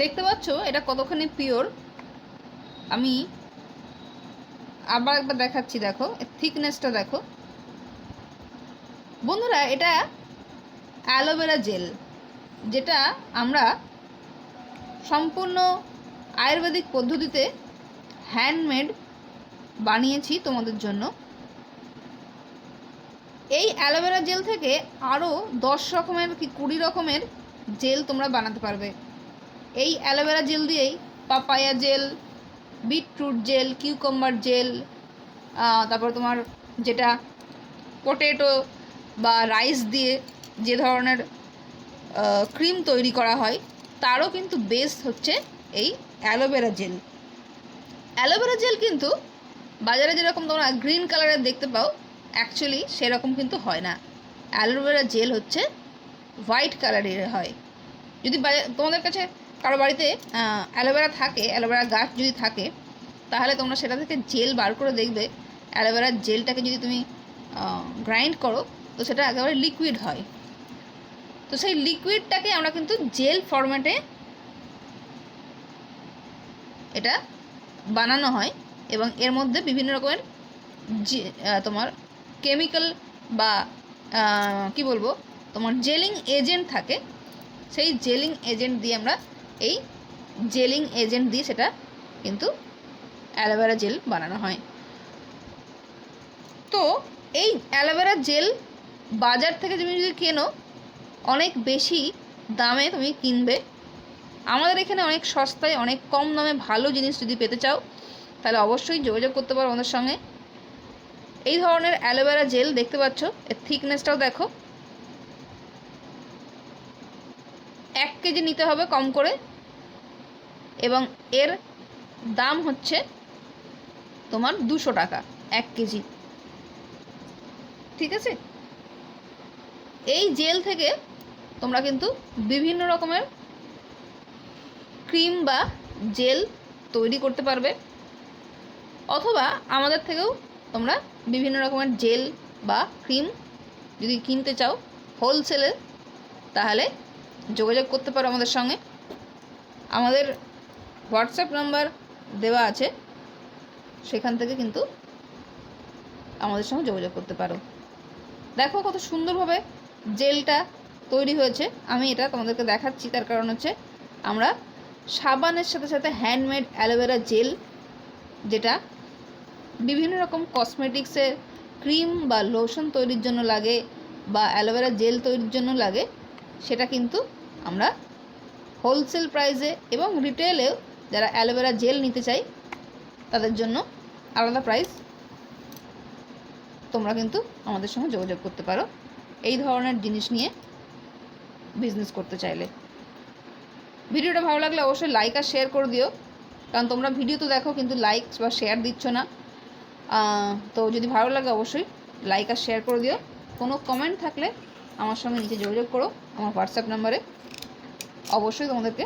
দেখতে পাচ্ছ? এটা কতখানি পিওর আমি আবার একবার দেখাচ্ছি, দেখো। থিকনেসটা দেখো। বন্ধুরা, এটা অ্যালোভেরা জেল যেটা আমরা সম্পূর্ণ আয়ুর্বেদিক পদ্ধতিতে হ্যান্ডমেড বানিয়েছি তোমাদের জন্য। এই অ্যালোভেরা জেল থেকে আরও দশ রকমের কি কুড়ি রকমের জেল তোমরা বানাতে পারবে। এই অ্যালোভেরা জেল দিয়েই papaya gel, beetroot gel, cucumber gel তারপর তোমার যেটা পটেটো বা রাইস দিয়ে যে ধরনের ক্রিম তৈরি করা হয়, তারও কিন্তু বেস্ট হচ্ছে এই অ্যালোভেরা জেল। অ্যালোভেরা জেল কিন্তু বাজারে যেরকম তোমরা গ্রিন কালারের দেখতে পাও অ্যাকচুয়ালি সেরকম কিন্তু হয় না। অ্যালোভেরা জেল হচ্ছে হোয়াইট কালারের হয়। যদি তোমাদের কাছে কারও বাড়িতে অ্যালোভেরা থাকে, অ্যালোভেরা গাছ যদি থাকে, তাহলে তোমরা সেটা থেকে জেল বার করে দেখবে। অ্যালোভেরার জেলটাকে যদি তুমি গ্রাইন্ড করো, তো সেটা একেবারে লিকুইড হয়। তো সেই লিকুইডটাকে আমরা কিন্তু জেল ফরম্যাটে এটা বানানো হয় এবং এর মধ্যে বিভিন্ন রকমের তোমার কেমিক্যাল বা কি বলব, তোমার জেলিং এজেন্ট থাকে। সেই জেলিং এজেন্ট দিয়ে আমরা এই জেলিং এজেন্ট দিয়ে সেটা কিন্তু অ্যালোভেরা জেল বানানো হয়। তো এই অ্যালোভেরা জেল বাজার থেকে তুমি যদি কেনো, অনেক বেশি দামে তুমি কিনবে। আমাদের এখানে অনেক সস্তায়, অনেক কম দামে ভালো জিনিস যদি পেতে চাও, তাহলে অবশ্যই যোগাযোগ করতে পারো আমাদের সঙ্গে। এই ধরনের অ্যালোভেরা জেল দেখতে পাচ্ছ, এর থিকনেসটাও দেখো। এক কেজি নিতে হবে কম করে। এবং এর দাম হচ্ছে তোমার দুশো টাকা এক কেজি। ঠিক আছে? এই জেল থেকে তোমরা কিন্তু বিভিন্ন রকমের ক্রিম বা জেল তৈরি করতে পারবে। অথবা আমাদের থেকেও তোমরা বিভিন্ন রকমের জেল বা ক্রিম যদি কিনতে চাও হোলসেলে, তাহলে যোগাযোগ করতে পারো আমাদের সঙ্গে। আমাদের হোয়াটসঅ্যাপ নাম্বার দেওয়া আছে। সেখান থেকে কিন্তু আমাদের সঙ্গে যোগাযোগ করতে পারো। দেখো কত সুন্দরভাবে জেলটা তৈরি হয়েছে। আমি এটা তোমাদেরকে দেখাচ্ছি। তার কারণ হচ্ছে আমরা সাবানের সাথে সাথে হ্যান্ডমেড অ্যালোভেরা জেল, যেটা বিভিন্ন রকম কসমেটিক্সের ক্রিম বা লোশন তৈরির জন্য লাগে বা অ্যালোভেরা জেল তৈরির জন্য লাগে সেটা কিন্তু আমরা হোলসেল প্রাইসে এবং রিটেলেও যারা অ্যালোভেরা জেল নিতে চাই, তাদের জন্য আলাদা প্রাইস তোমরা কিন্তু আমাদের সঙ্গে যোগাযোগ করতে পারো। এই ধরনের জিনিস নিয়ে বিজনেস করতে চাইলে। ভিডিওটা ভালো লাগলে অবশ্যই লাইক আর শেয়ার করে দিও। কারণ তোমরা ভিডিও তো দেখো, কিন্তু লাইক বা শেয়ার দিচ্ছ না। তো যদি ভালো লাগে অবশ্যই লাইক আর শেয়ার করে দিও। কোনো কমেন্ট থাকলে আমার সঙ্গে নিচে যোগাযোগ করো আমার হোয়াটসঅ্যাপ নাম্বারে। অবশ্যই তোমাদেরকে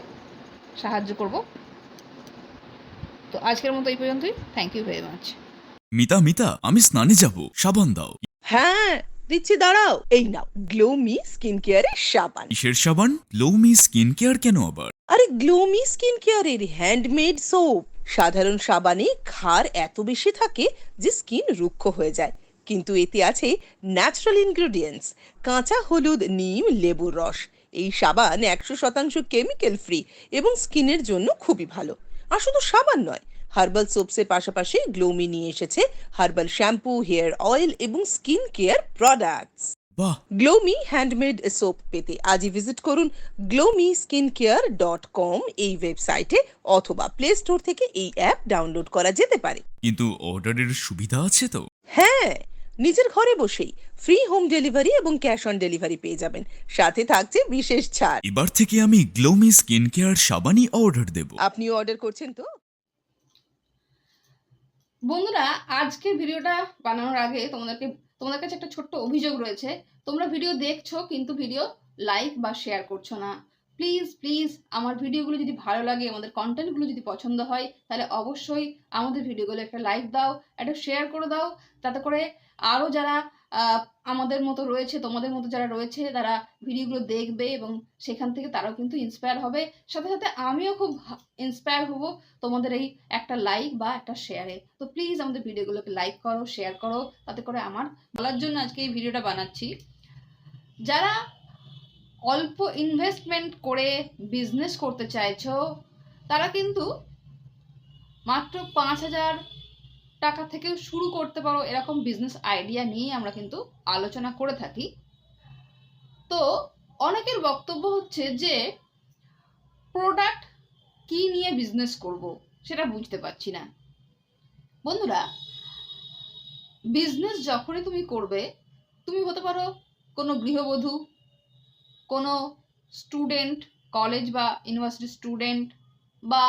সাহায্য করব। তো আজকের মতো এই পর্যন্তই। Thank you very much Mita Mita আমি স্নানে যাব। সাবান দাও। হ্যাঁ দিচ্ছি দাঁড়াও। এই নাও গ্লোমি স্কিন কেয়ারের সাবান। কিসের সাবান? গ্লোমি স্কিন কেয়ার কেন আবার? আরে গ্লোমি স্কিন কেয়ারের হ্যান্ডমেড সোপ। সাধারণ সাবানে ক্ষার এত বেশি থাকে যে স্কিন রুক্ষ হয়ে যায়। কিন্তু এতে আছে ন্যাচারাল ইনগ্রেডিয়েন্টস কাঁচা হলুদ নিম লেবুর রস। এই সাবান একশো শতাংশ কেমিক্যাল ফ্রি এবং স্কিনের জন্য খুবই ভালো। আর শুধু সাবান নয় হার্বাল সোপসের পাশাপাশি গ্লোমি নিয়ে এসেছে হার্বাল শ্যাম্পু হেয়ার অয়েল এবং স্কিন কেয়ার প্রোডাক্টস বাহ! গ্লোমি হ্যান্ডমেড সোপ পেতে আজই ভিজিট করুন Glomy skin care dot com এই ওয়েবসাইটে অথবা প্লে স্টোর থেকে এই অ্যাপ ডাউনলোড করা যেতে পারে। কিন্তু অর্ডারের সুবিধা আছে তো? হ্যাঁ নিজের ঘরে বসেই ফ্রি হোম ডেলিভারি এবং ক্যাশ অন ডেলিভারি পেয়ে যাবেন। সাথে থাকছে বিশেষ ছাড়। এবার থেকে আমি গ্লোমি স্কিন কেয়ার সাবানই অর্ডার দেব। আপনিও অর্ডার করছেন তো? বন্ধুরা আজকে ভিডিওটা বানানোর আগে তোমাদেরকে তোমাদের কাছে একটা ছোট্ট অভিযোগ রয়েছে। তোমরা ভিডিও দেখছ কিন্তু ভিডিও লাইক বা শেয়ার করছ না। প্লিজ প্লিজ আমার ভিডিওগুলো যদি ভালো লাগে, আমাদের কন্টেন্টগুলো যদি পছন্দ হয়, তাহলে অবশ্যই আমাদের ভিডিওগুলো একটা লাইক দাও, একটা শেয়ার করে দাও, তাতে করে আরও যারা আমাদের মতো রয়েছে, তোমাদের মতো যারা রয়েছে, তারা ভিডিওগুলো দেখবে এবং সেখান থেকে তারাও কিন্তু ইন্সপায়ার হবে। সাথে সাথে আমিও খুব ইন্সপায়ার হব তোমাদের এই একটা লাইক বা একটা শেয়ারে তো প্লিজ আমাদের ভিডিওগুলোকে লাইক করো শেয়ার করো, তাতে করে আমার বলার জন্য আজকে এই ভিডিওটা বানাচ্ছি। যারা অল্প ইনভেস্টমেন্ট করে বিজনেস করতে চাইছো, তারা কিন্তু মাত্র পাঁচ হাজার টাকা থেকেও শুরু করতে পারো এরকম বিজনেস আইডিয়া নিয়ে আমরা কিন্তু আলোচনা করে থাকি। তো অনেকের বক্তব্য হচ্ছে যে প্রোডাক্ট কি নিয়ে বিজনেস করব সেটা বুঝতে পারছি না। বন্ধুরা বিজনেস যখনই তুমি করবে, তুমি হতে পারো কোনো গৃহবধূ কোনো স্টুডেন্ট কলেজ বা ইউনিভার্সিটি স্টুডেন্ট বা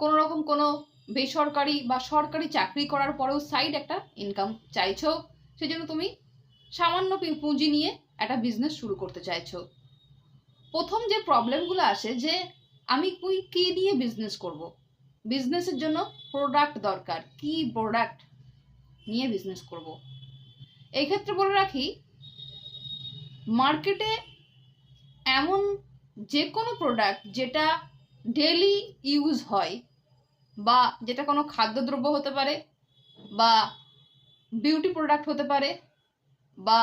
কোনো রকম কোনো বেসরকারি বা সরকারি চাকরি করার পরেও সাইড একটা ইনকাম চাইছো, সেজন্য তুমি সামান্য পুঁজি নিয়ে একটা বিজনেস শুরু করতে চাইছো প্রথম যে প্রবলেমগুলো আসে যে আমি কুই কী নিয়ে বিজনেস করব। বিজনেসের জন্য প্রোডাক্ট দরকার, কি প্রোডাক্ট নিয়ে বিজনেস করব। এই ক্ষেত্রে বলে রাখি মার্কেটে এমন যে কোনো প্রোডাক্ট যেটা ডেলি ইউজ হয় বা যেটা কোনো খাদ্যদ্রব্য হতে পারে বা বিউটি প্রোডাক্ট হতে পারে বা